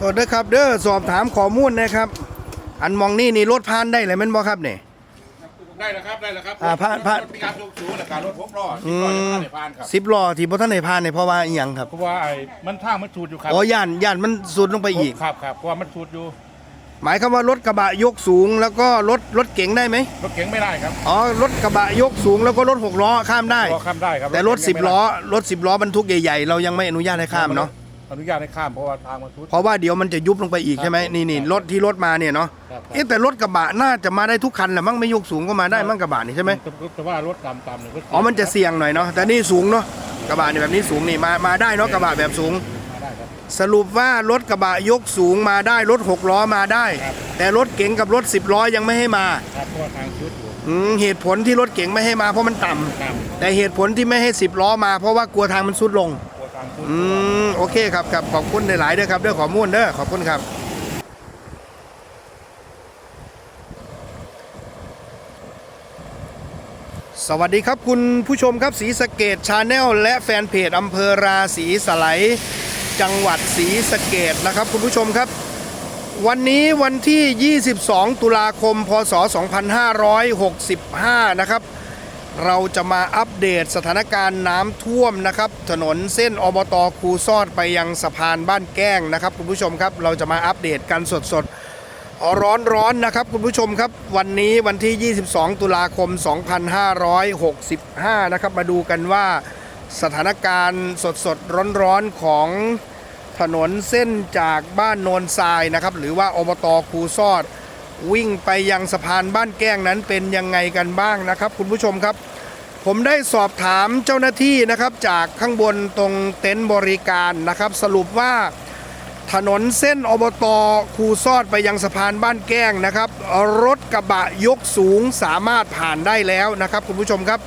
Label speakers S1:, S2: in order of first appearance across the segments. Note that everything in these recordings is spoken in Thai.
S1: โทษนะครับเด้อสอบถามข้อมูลนะครับ อันมองนี่นี่รถผ่านได้เลยแมันบ่ครับเนี่ย
S2: ได้แล้วครับ ได้แล้วครับ
S1: อ่าผ่านผ่าน
S2: รถพิการยกสูงนะครับรถพกล้อ
S1: อื
S2: ที่ล้อ
S1: ม
S2: จะผ่านครับ
S1: สิบล้อที่บ่ทันได้ผ่านเนี่ยเพราะว่าอีหยังครับ
S2: เพราะว่าไอ้มันทางมันสูดอยู่ครับ
S1: อ๋อย่านย่านมันสุดลงไปอีก
S2: ครับครับเพราะว่ามันสูดอยู่
S1: หมายความว่ารถกระบะยกสูง แล้วก็รถรถเก๋งได้ไหม
S2: รถเก๋งไม่ได้ครับ
S1: อ๋อรถกระบะยกสูงแล้วก็รถหกล้อข้ามได้
S2: พอข้ามได้ครับ
S1: แต่รถ
S2: เก๋ง
S1: สิบ
S2: ไม่ได้
S1: ล้อรถสิบล้อบรรทุกใหญ่ๆ เรายังไม่อนุญาตให้ข้ามเนาะ
S2: อนุญาตให้ข้ามเพราะว่าทางมันสูด
S1: เพราะว่าเดี๋ยวมันจะยุบลงไปอีกใช่ไหม
S2: ครับ
S1: นี่นี่รถที่รถมาเนี่ยเนาะ
S2: ครับครับ
S1: เอ๊ะแต่รถกระบะน่าจะมาได้ทุกคันแหละมั้งไม่ยกสูงก็มาได้มั้งกระบะนี่ใช่ไหม
S2: แต่แต่ว่ารถต่ำๆเนี่ยก็
S1: อ๋อมันจะเสี่ยงหน่อยเนาะแต่นี่สูงเนาะกระบะนี่แบบนี้สูงนี่มามาได้เนาะกระบะแบบสูง
S2: มาได้ครับ
S1: สรุปว่ารถกระบะยกสูงมาได้รถหกล้อมาได้
S2: ครับ
S1: แต่รถเก๋งกับรถสิบล้อยังไม่ให้มา
S2: ครับเพราะว่าทางสูดอยู่
S1: อืมเหตุผลที่รถเก๋งไม่ให้มาเพราะมันต่ำ
S2: ครับ
S1: แต่เหตุผลที่ไม่ให้สิบล้อมา เพราะว่ากลัวทางมันสุดลง อืมโอเคครับครับขอบคุณหลายๆเด้อครับเด้อขอมูลเด้อขอบคุณครับสวัสดีครับคุณผู้ชมครับสีสะเกตชาแนลและแฟนเพจอำเภอราศีสไลจังหวัดศรีสะเกดนะครับ คุณผู้ชมครับ วันนี้วันที่ 22 ตุลาคม พศ 2565 นะครับ เราจะมาอัปเดตสถานการณ์น้ำท่วมนะครับ ถนนเส้นอบตคูซอดไปยังสะพานบ้านแก้งนะครับคุณผู้ชมครับ เราจะมาอัปเดตกันสดๆร้อนๆนะครับคุณผู้ชมครับ วันนี้วันที่ 22 ตุลาคม 2565 นะครับ มาดูกันว่าสถานการณ์สดๆร้อนๆของถนนเส้นจากบ้านโนนทรายนะครับ หรือว่าอบตคูซอด วิ่งไปยังสะพานบ้านแก้งนั้นเป็นยังไงกันบ้างนะครับ คุณผู้ชมครับ ผมได้สอบถามเจ้าหน้าที่นะครับจากข้างบนตรงเต็นท์บริการนะครับ สรุปว่าถนนเส้นอบตคูซอดไปยังสะพานบ้านแก้งนะครับ รถกระบะยกสูงสามารถผ่านได้แล้วนะครับ คุณผู้ชมครับ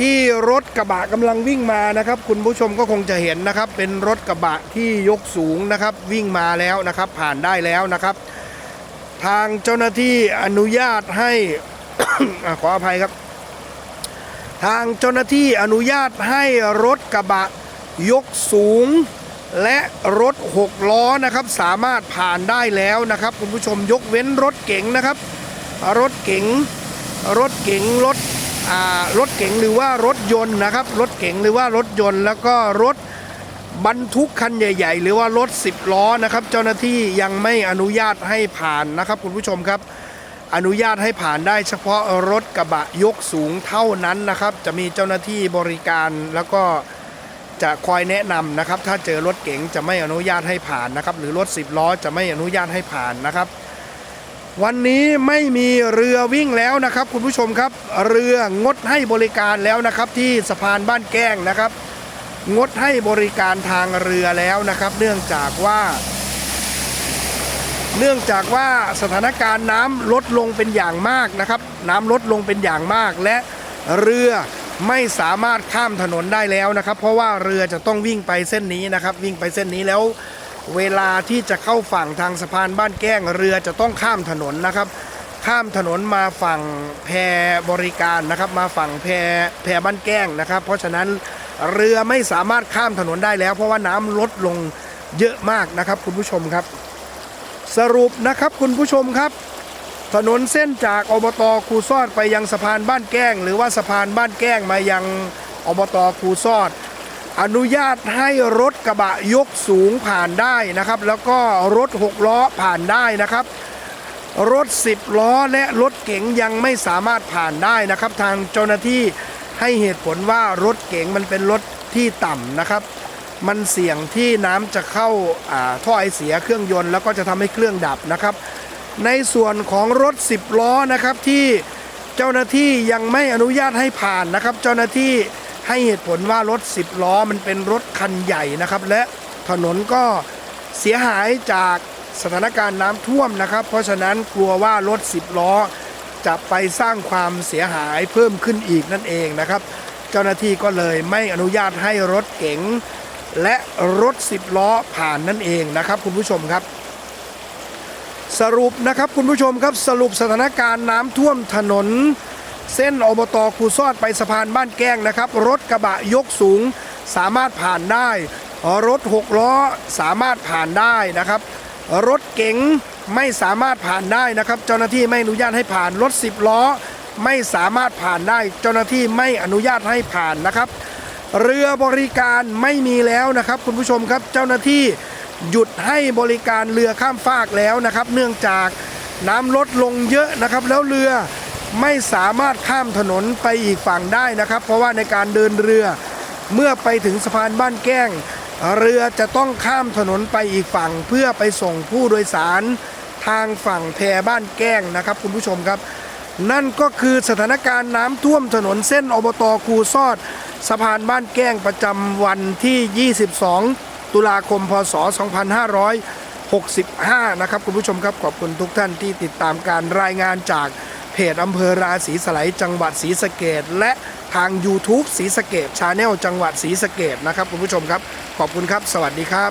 S1: ที่รถกระบะกำลังวิ่งมานะครับ คุณผู้ชมก็คงจะเห็นนะครับ เป็นรถกระบะที่ยกสูงนะครับ วิ่งมาแล้วนะครับ ผ่านได้แล้วนะครับ ทางเจ้าหน้าที่อนุญาตให้ ขออภัยครับ ทางเจ้าหน้าที่อนุญาตให้รถกระบะยกสูง และรถหกล้อนะครับ สามารถผ่านได้แล้วนะครับ คุณผู้ชมยกเว้นรถเก๋งนะครับ รถเก๋งรถเก๋งรถรถเก๋งหรือว่ารถยนต์นะครับ รถเก๋งหรือว่ารถยนต์แล้วก็รถ บรรทุกคันใหญ่ ๆ หรือว่ารถ 10 ล้อนะครับ เจ้าหน้าที่ยังไม่อนุญาตให้ผ่านนะครับ คุณผู้ชมครับ อนุญาตให้ผ่านได้เฉพาะรถกระบะยกสูงเท่านั้นนะครับ จะมีเจ้าหน้าที่บริการแล้วก็จะคอยแนะนำนะครับ ถ้าเจอรถเก๋งจะไม่อนุญาตให้ผ่านนะครับ หรือรถ 10 ล้อจะไม่อนุญาตให้ผ่านนะครับ วันนี้ไม่มีเรือวิ่งแล้วนะครับ คุณผู้ชมครับ เรืองดให้บริการแล้วนะครับ ที่สะพานบ้านแก้งนะครับ งดให้บริการทางเรือแล้วนะครับ เนื่องจากว่า เนื่องจากว่าสถานการณ์น้ำลดลงเป็นอย่างมากนะครับ น้ำลดลงเป็นอย่างมาก และเรือไม่สามารถข้ามถนนได้แล้วนะครับ เพราะว่าเรือจะต้องวิ่งไปเส้นนี้นะครับ วิ่งไปเส้นนี้แล้ว เวลาที่จะเข้าฝั่งทางสะพานบ้านแก้งเรือจะต้องข้ามถนนนะครับ ข้ามถนนมาฝั่งแพบริการนะครับ มาฝั่งแพแพบ้านแก้งนะครับ เพราะฉะนั้น เรือไม่สามารถข้ามถนนได้แล้ว เพราะว่าน้ำลดลงเยอะมากนะครับ คุณผู้ชมครับ สรุปนะครับคุณผู้ชมครับ ถนนเส้นจากอบตคูซอดไปยังสะพานบ้านแก้ง หรือว่าสะพานบ้านแก้งมายังอบตคูซอด อนุญาตให้รถกระบะยกสูงผ่านได้นะครับ แล้วก็รถหกล้อผ่านได้นะครับรถ 10 ล้อและรถเก๋งยังไม่สามารถผ่านได้นะครับ ทางเจ้าหน้าที่ ให้เหตุผลว่ารถเก๋งมันเป็นรถที่ต่ำนะครับ มันเสี่ยงที่น้ำจะเข้าท่อไอเสียเครื่องยนต์แล้วก็จะทำให้เครื่องดับนะครับ ในส่วนของรถ 10 ล้อนะครับที่เจ้าหน้าที่ยังไม่อนุญาตให้ผ่านนะครับ เจ้าหน้าที่ให้เหตุผลว่ารถ 10 ล้อมันเป็นรถคันใหญ่นะครับ และถนนก็เสียหายจากสถานการณ์น้ำท่วมนะครับ เพราะฉะนั้นกลัวว่ารถ 10 ล้อ จะไปสร้างความเสียหายเพิ่มขึ้นอีกนั่นเองนะครับ เจ้าหน้าที่ก็เลยไม่อนุญาตให้รถเก๋งและรถ10ล้อผ่านนั่นเองนะครับ คุณผู้ชมครับ สรุปนะครับคุณผู้ชมครับสรุปสถานการณ์น้ำท่วมถนน เส้นอบตคูซอดไปสะพานบ้านแก้งนะครับ รถกระบะยกสูงสามารถผ่านได้ รถหกล้อสามารถผ่านได้นะครับ รถเก๋งไม่สามารถผ่านได้นะครับ เจ้าหน้าที่ไม่อนุญาตให้ผ่านรถ 10 ล้อ ไม่สามารถผ่านได้ เจ้าหน้าที่ไม่อนุญาตให้ผ่านนะครับ เรือบริการไม่มีแล้วนะครับ คุณผู้ชมครับเจ้าหน้าที่หยุดให้บริการเรือข้ามฟากแล้วนะครับ เนื่องจากน้ำลดลงเยอะนะครับ แล้วเรือไม่สามารถข้ามถนนไปอีกฝั่งได้นะครับ เพราะว่าในการเดินเรือเมื่อไปถึงสะพานบ้านแก้ง เรือจะต้องข้ามถนนไปอีกฝั่งเพื่อไปส่งผู้โดยสารทางฝั่งแพบ้านแก้งนะครับคุณผู้ชมครับ นั่นก็คือสถานการณ์น้ำท่วมถนนเส้นอบตคูซอดสะพานบ้านแก้งประจำวันที่ 22 ตุลาคม พศ 2565 นะครับคุณผู้ชมครับขอบคุณทุกท่านที่ติดตามการรายงานจากเพจอำเภอราศีสไลยจังหวัดศรีสะเกดและ ทาง YouTube ศรีสะเกดชาแนลจังหวัดศรีสะเกดนะครับคุณผู้ชมครับ ขอบคุณครับ สวัสดีครับ